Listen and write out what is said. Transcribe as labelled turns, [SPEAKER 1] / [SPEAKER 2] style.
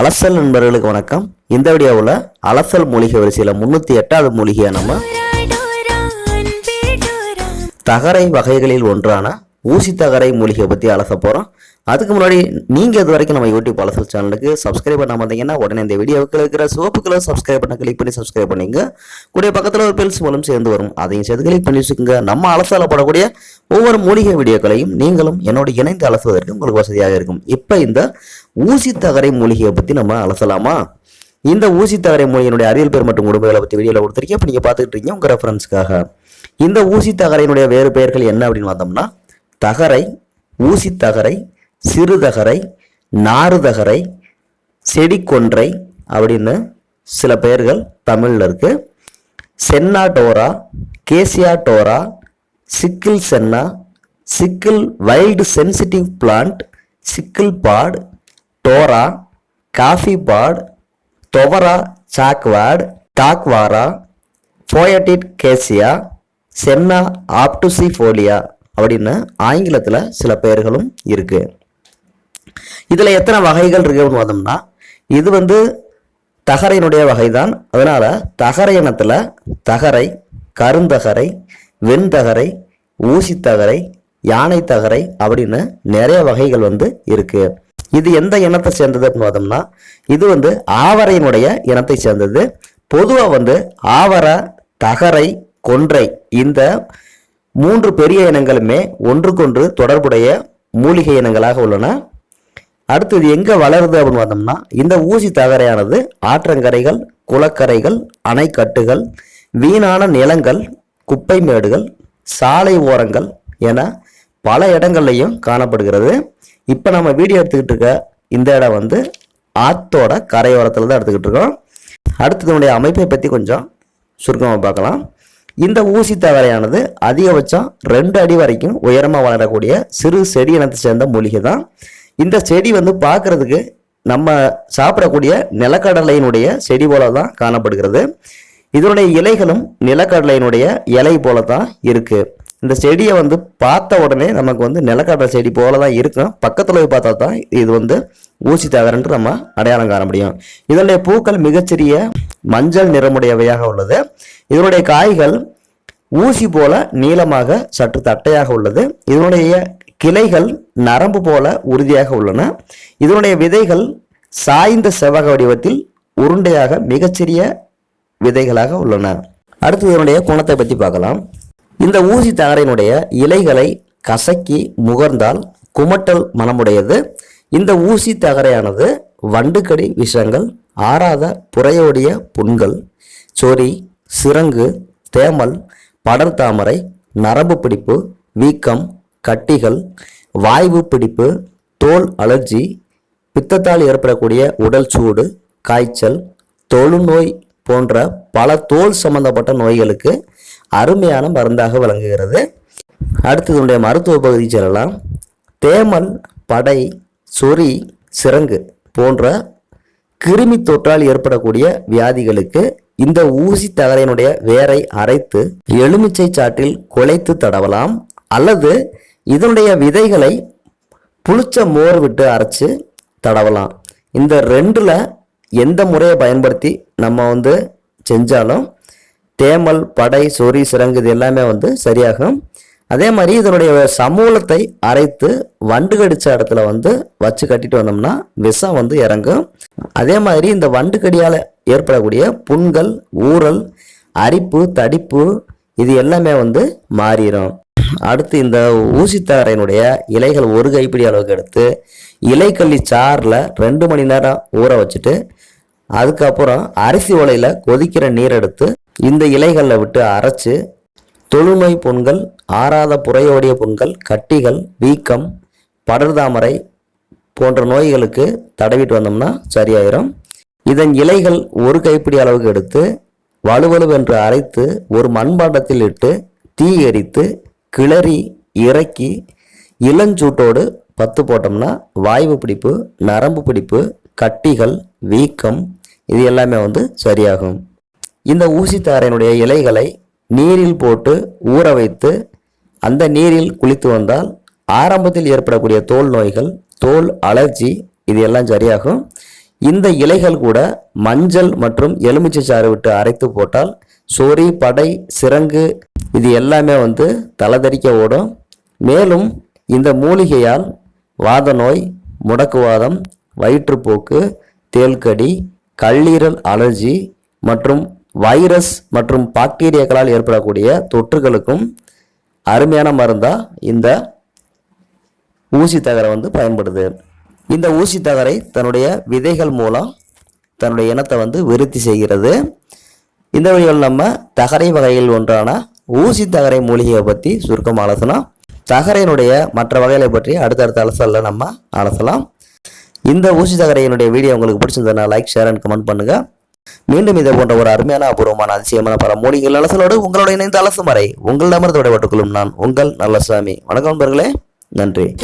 [SPEAKER 1] அலசல் நண்பர்களுக்கு வணக்கம். இந்த வீடியோவில் அலசல் மூலிகை வரிசையில் முந்நூற்றி எட்டாவது மூலிகையை நம்ம தகரை வகைகளில் ஒன்றான ஊசி தகரை மூலிகை பற்றி அலச போகிறோம் அதுக்கு முன்னாடி நீங்கள் இது வரைக்கும் நம்ம யூடியூப் அலசல் சேனலுக்கு சப்ஸ்கிரைப் பண்ண இருந்தீங்கன்னா உடனே இந்த வீடியோவுக்கு இருக்கிற சிவப்பு கலர் சப்ஸ்கிரைப் பண்ண கிளிக் பண்ணி சப்ஸ்கிரைப் பண்ணிங்க. கூடிய பக்கத்தில் ஒரு பெல்ஸ் மூலம் சேர்ந்து வரும். அதையும் சேர்த்து கிளிக் பண்ணி வச்சுக்கோங்க. நம்ம அலசால படக்கூடிய ஒவ்வொரு மூலிகை வீடியோக்களையும் நீங்களும் என்னோட இணைந்து அலசுவதற்கு உங்களுக்கு வசதியாக இருக்கும். இப்போ இந்த ஊசி தகரை மூலிகையை பற்றி நம்ம அலசலாமா? இந்த ஊசி தகரை மூலிகையினுடைய அறிவியல் பேர் மற்றும் உடம்புகளை பற்றி வீடியோவில் கொடுத்துருக்கேன். இப்போ நீங்கள் பார்த்துக்கிட்டு இருக்கீங்க உங்கள் ரெஃபரன்ஸ்க்காக இந்த ஊசி தகரையினுடைய வேறு பெயர்கள் என்ன அப்படின்னு பார்த்தோம்னா தகரை ஊசி தகரை சிறு தகரை நாறு தகரை அப்படின்னு சில பெயர்கள் தமிழில் இருக்குது senna tora cassia tora sickle senna sickle wild sensitive plant sickle pod tora coffee pod தொவரா சாக்வாட் டாக்வாரா foetid cassia senna obtusifolia அப்படின்னு ஆங்கிலத்தில் சில பெயர்களும் இருக்குது இதில் எத்தனை வகைகள் இருக்குன்னு அப்படின்னு பார்த்தோம்னா இது வந்து தகரையினுடைய வகை தான் அதனால் தகரை இனத்தில் தகரை கருந்தகரை வெண்தகரை ஊசித்தகரை யானை தகரை அப்படின்னு நிறைய வகைகள் வந்து இருக்குது இது எந்த இனத்தை சேர்ந்தது அப்படின்னு பார்த்தோம்னா இது வந்து ஆவரையினுடைய இனத்தை சேர்ந்தது. பொதுவாக வந்து ஆவர தகரை கொன்றை இந்த மூன்று பெரிய இனங்களுமே ஒன்றுக்கொன்று தொடர்புடைய மூலிகை இனங்களாக உள்ளன. அடுத்தது எங்கே வளருது அப்படின்னு பார்த்தோம்னா இந்த ஊசி தகரையானது ஆற்றங்கரைகள் குளக்கரைகள் அணைக்கட்டுகள் வீணான நிலங்கள் குப்பை மேடுகள் சாலை ஓரங்கள் என பல இடங்கள்லையும் காணப்படுகிறது. இப்போ நம்ம வீடியோ எடுத்துக்கிட்டு இருக்க இந்த இடம் வந்து ஆத்தோட கரையோரத்தில் தான் எடுத்துக்கிட்டு இருக்கோம். அடுத்ததுனுடைய அமைப்பை பற்றி கொஞ்சம் சுருக்கமாக பார்க்கலாம். இந்த ஊசி தவறையானது அதிகபட்சம் ரெண்டு அடி வரைக்கும் உயரமாக வளரக்கூடிய சிறு செடி இனத்தை சேர்ந்த மூலிகை தான் இந்த செடி வந்து பார்க்குறதுக்கு நம்ம சாப்பிடக்கூடிய நிலக்கடலையினுடைய செடி போல தான் காணப்படுகிறது. இதனுடைய இலைகளும் நிலக்கடலையினுடைய இலை போல தான் இருக்குது இந்த செடியை வந்து பார்த்த உடனே நமக்கு வந்து நிலக்கடலை செடி போல தான் இருக்கும். பக்கத்தில் போய் பார்த்தா தான் இது வந்து ஊசி தகரன்ட்டு நம்ம அடையாளம் காண முடியும். இதனுடைய பூக்கள் மிகச்சிறிய மஞ்சள் நிறமுடையவையாக உள்ளது. இதனுடைய காய்கள் ஊசி போல நீளமாக சற்று தட்டையாக உள்ளது. இதனுடைய கிளைகள் நரம்பு போல உறுதியாக உள்ளன. இதனுடைய விதைகள் சாய்ந்த செவ்வக வடிவத்தில் உருண்டையாக மிகச்சிறிய விதைகளாக உள்ளன. அடுத்து இதனுடைய குணத்தை பற்றி பார்க்கலாம். இந்த ஊசி தகரையினுடைய இலைகளை கசக்கி முகர்ந்தால் குமட்டல் மனமுடையது. இந்த ஊசி தகரையானது வண்டுக்கடி விஷங்கள் ஆறாத புறையோடிய புண்கள் சொறி சிறங்கு தேமல் படர்தாமரை நரம்பு பிடிப்பு வீக்கம் கட்டிகள் வாய்வு பிடிப்பு தோல் அலர்ஜி பித்தத்தால் ஏற்படக்கூடிய உடல் சூடு காய்ச்சல் தொழுநோய் போன்ற பல தோல் சம்பந்தப்பட்ட நோய்களுக்கு அருமையான மருந்தாக விளங்குகிறது. அடுத்ததுடைய மருத்துவ பகுதி செல்லலாம். தேமல் படை சொறி சிரங்கு போன்ற கிருமி தொற்றால் ஏற்படக்கூடிய வியாதிகளுக்கு இந்த ஊசி தகரையினுடைய வேரை அரைத்து எலுமிச்சை சாற்றில் குலைத்து தடவலாம். அல்லது இதனுடைய விதைகளை புளிச்ச மோர் விட்டு அரைச்சு தடவலாம். இந்த ரெண்டில் எந்த முறையை பயன்படுத்தி நம்ம வந்து செஞ்சாலும் தேமல் படை சொறி சிறங்கு இது எல்லாமே வந்து சரியாகும். அதே மாதிரி இதனுடைய சமூலத்தை அரைத்து வண்டு கடிச்ச இடத்துல வந்து வச்சு கட்டிட்டு வந்தோம்னா விஷம் வந்து இறங்கும். அதே மாதிரி இந்த வண்டு கடியால் ஏற்படக்கூடிய புண்கள் ஊறல் அரிப்பு தடிப்பு இது எல்லாமே வந்து மாறிடும் அடுத்து இந்த ஊசித்தாரையினுடைய இலைகள் ஒரு கைப்பிடி அளவுக்கு எடுத்து இலைக்கள்ளி சாறில் ரெண்டு மணி நேரம் ஊற வச்சுட்டு அதுக்கப்புறம் அரிசி உலையில் கொதிக்கிற நீர் எடுத்து இந்த இலைகளில் விட்டு அரைச்சு தொழுமை புண்கள் ஆறாத புறையோடைய புண்கள் கட்டிகள் வீக்கம் படர்தாமரை போன்ற நோய்களுக்கு தடவிட்டு வந்தோம்னா சரியாயிரும். இதன் இலைகள் ஒரு கைப்பிடி அளவுக்கு எடுத்து வலுவலுவென்று அரைத்து ஒரு மண்பாண்டத்தில் இட்டு தீ எரித்து கிளறி இறக்கி இளஞ்சூட்டோடு பத்து போட்டோம்னா வாய்வு பிடிப்பு நரம்பு பிடிப்பு கட்டிகள் வீக்கம் இது எல்லாமே வந்து சரியாகும். இந்த ஊசித்தாரையினுடைய இலைகளை நீரில் போட்டு ஊற வைத்து அந்த நீரில் குளித்து வந்தால் ஆரம்பத்தில் ஏற்படக்கூடிய தோல் நோய்கள் தோல் அலர்ஜி இது எல்லாம் சரியாகும். இந்த இலைகள் கூட மஞ்சள் மற்றும் எலுமிச்சை சாறு விட்டு அரைத்து போட்டால் சொறி படை சிரங்கு இது எல்லாமே வந்து தலதரிக்க ஓடும். மேலும் இந்த மூலிகையால் வாத நோய் முடக்குவாதம் வயிற்றுப்போக்கு தேள்கடி கல்லீரல் அலர்ஜி மற்றும் வைரஸ் மற்றும் பாக்டீரியாக்களால் ஏற்படக்கூடிய தொற்றுகளுக்கும் அருமையான மருந்தாக இந்த ஊசி தகரை வந்து பயன்படுது. இந்த ஊசி தகரை தன்னுடைய விதைகள் மூலம் தன்னுடைய இனத்தை வந்து விருத்தி செய்கிறது. இந்த வழியில் நம்ம தகரை வகையில் ஒன்றான ஊசி தகரை மூலிகையை பற்றி சுருக்கம் அலசலாம் தகரையினுடைய மற்ற வகைகளை பற்றி அடுத்தடுத்த அலசலில் நம்ம அலசலாம் இந்த ஊசி தகரையினுடைய வீடியோ உங்களுக்கு பிடிச்சிருந்ததுன்னா லைக் ஷேர் அண்ட் கமெண்ட் பண்ணுங்கள் மீண்டும் இதை போன்ற ஒரு அருமையான அபூர்வமான அதிசயமான பல மூலிகள் அலசலோடு உங்களோட இணைந்து அலசும் உங்கள் உங்களிடமிருந்து விடைபட்டுக் கொள்ளும் நான் உங்கள் நல்லசாமி வணக்கம் நண்பர்களே. நன்றி.